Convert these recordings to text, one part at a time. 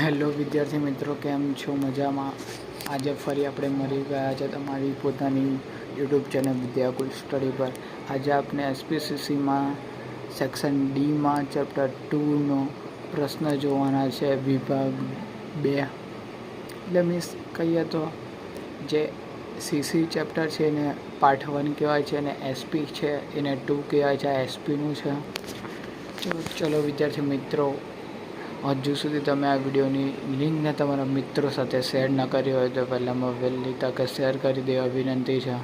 Hello વિદ્યાર્થી મિત્રો, કેમ છો? મજામાં? આજે ફરી આપણે મળી ગયા છે તમારી પોતાની યુટ્યુબ ચેનલ વિદ્યાકુલ સ્ટડી પર. આજે આપણે એસપીસીસીમાં સેક્શન ડીમાં ચેપ્ટર ટુનો પ્રશ્ન જોવાના છે, વિભાગ બે. એટલે મીન્સ કહીએ તો, જે સીસી ચેપ્ટર છે એને પાર્ટ વન કહેવાય છે અને એસપી છે, એને ટુ કહેવાય છે, આ એસપીનું છે. ચલો ચલો વિદ્યાર્થી મિત્રો હજુ સુધી તમે આ વિડીયોની લિંકને તમારા મિત્રો સાથે શેર ન કરી હોય તો પહેલાંમાં વહેલી તકે શેર કરી દેવા વિનંતી છે.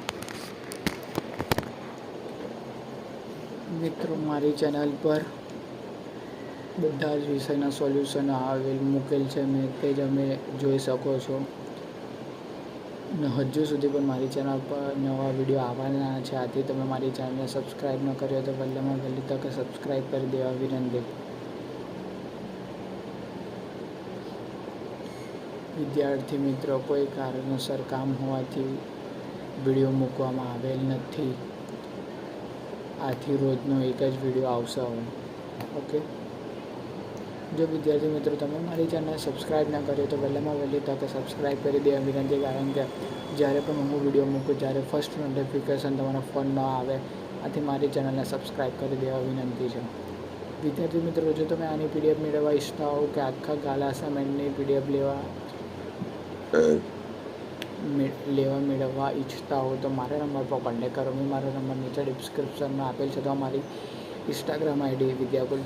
મિત્રો, મારી ચેનલ પર બધા જ વિષયના સોલ્યુશન આવેલ મૂકેલ છે. મેં તે જ અમે જોઈ શકો છો. ને હજુ સુધી પણ મારી ચેનલ પર નવા વીડિયો આવવાના છે. આથી તમે મારી ચેનલને સબસ્ક્રાઈબ ન કરી હોય તો પહેલાંમાં વહેલી તકે સબસ્ક્રાઈબ કરી દેવા વિનંતી. વિદ્યાર્થી મિત્રો, કોઈ કારણોસર કામ હોવાથી વીડિયો મૂકવામાં આવેલ નથી. આથી રોજનો એક જ વીડિયો આવશે હવે. ઓકે જો વિદ્યાર્થી મિત્રો, તમે મારી ચેનલ સબસ્ક્રાઈબ ના કર્યો તો વહેલામાં વહેલી તકે સબસ્ક્રાઈબ કરી દેવા વિનંતી, કારણ કે જ્યારે પણ હું વીડિયો મૂકું, ત્યારે ફર્સ્ટ નોટિફિકેશન તમારા ફોનમાં આવે. આથી મારી ચેનલને સબસ્ક્રાઈબ કરી દેવા વિનંતી છે. વિદ્યાર્થી મિત્રો, જો તમે આની પીડીએફ મેળવવા ઈચ્છતા હો કે આખા ગાલા અસાઇનમેન્ટની પીડીએફ લેવા લેવા મેળવવા ઈચ્છતા હો તો મારા નંબર પર કોન્ટેક કરો. મેં મારો નંબર નીચે ડિસ્ક્રિપ્શનમાં આપેલ છે તો મારી ઇન્સ્ટાગ્રામ આઈડી વિદ્યાકુલ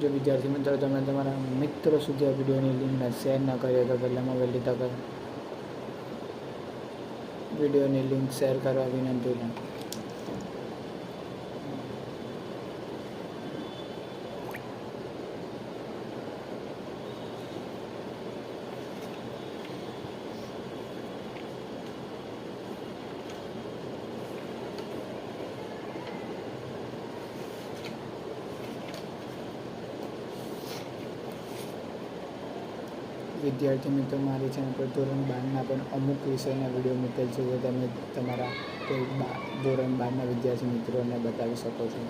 જો વિદ્યાર્થી મિત્રો, તમે તમારા મિત્રો સુધી આ વિડીયોની લિંકને શેર ન કરી તો પહેલાંમાં વહેલી તક વિડીયોની લિંક શેર કરવા વિનંતી. વિદ્યાર્થી મિત્રો, મારી ચેનલ પર ધોરણ બારના પણ અમુક વિષયના વીડિયો મૂકેલ છે, જે તમે તમારા કોઈ ધોરણ બારના વિદ્યાર્થી મિત્રોને બતાવી શકો છો.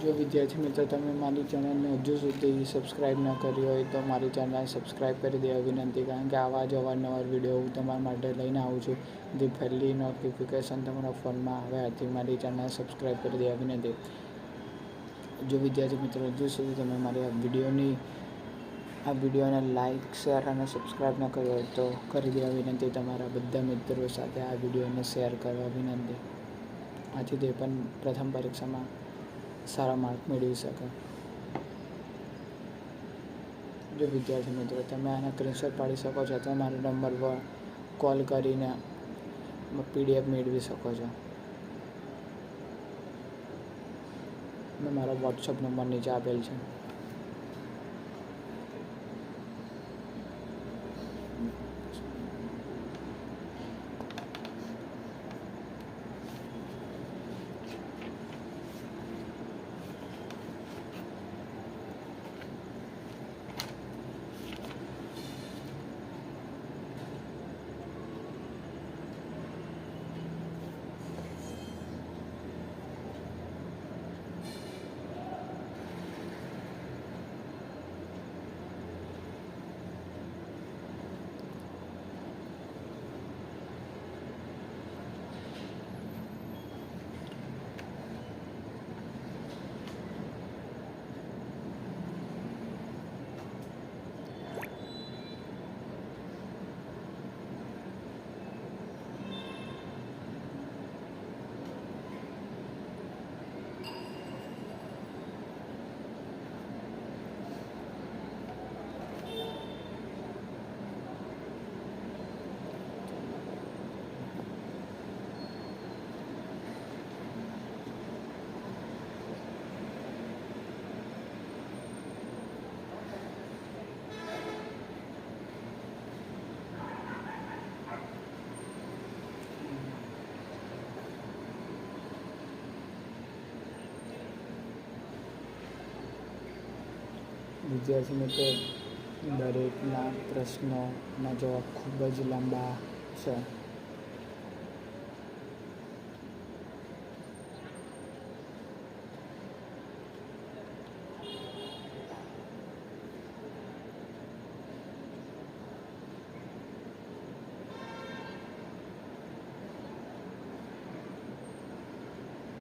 જો વિદ્યાર્થી મિત્રો તમે મારી ચેનલને હજુ સુધી સબસ્ક્રાઈબ ન કરી હોય તો મારી ચેનલ સબસ્ક્રાઈબ કરી દેવા વિનંતી, કારણ કે આવા જ અવારનવાર વીડિયો હું તમારા માટે લઈને આવું છું. જે પહેલી નોટિફિકેશન તમારા ફોનમાં આવે, આથી મારી ચેનલ સબસ્ક્રાઈબ કરી દેવા વિનંતી. જો વિદ્યાર્થી મિત્રો હજુ સુધી તમે મારી આ વિડીયોની આ વિડીયોને લાઇક શેર અને સબસ્ક્રાઈબ ન કર્યો હોય તો કરી દેવા વિનંતી તમારા બધા મિત્રો સાથે આ વિડીયોને શેર કરવા વિનંતી. આથી તે પણ પ્રથમ પરીક્ષામાં સારા માર્ક મેળવી શકે. જો વિદ્યાર્થી મિત્રો, તમે આના સ્ક્રીનશોટ પાડી શકો છો અથવા મારા નંબર પર કોલ કરીને પીડીએફ મેળવી શકો છો. મેં મારો વોટ્સઅપ નંબર નીચે આપેલ છે. વિદ્યાર્થી મિત્રો દરેકના પ્રશ્નોના જવાબ ખૂબ જ લાંબા છે.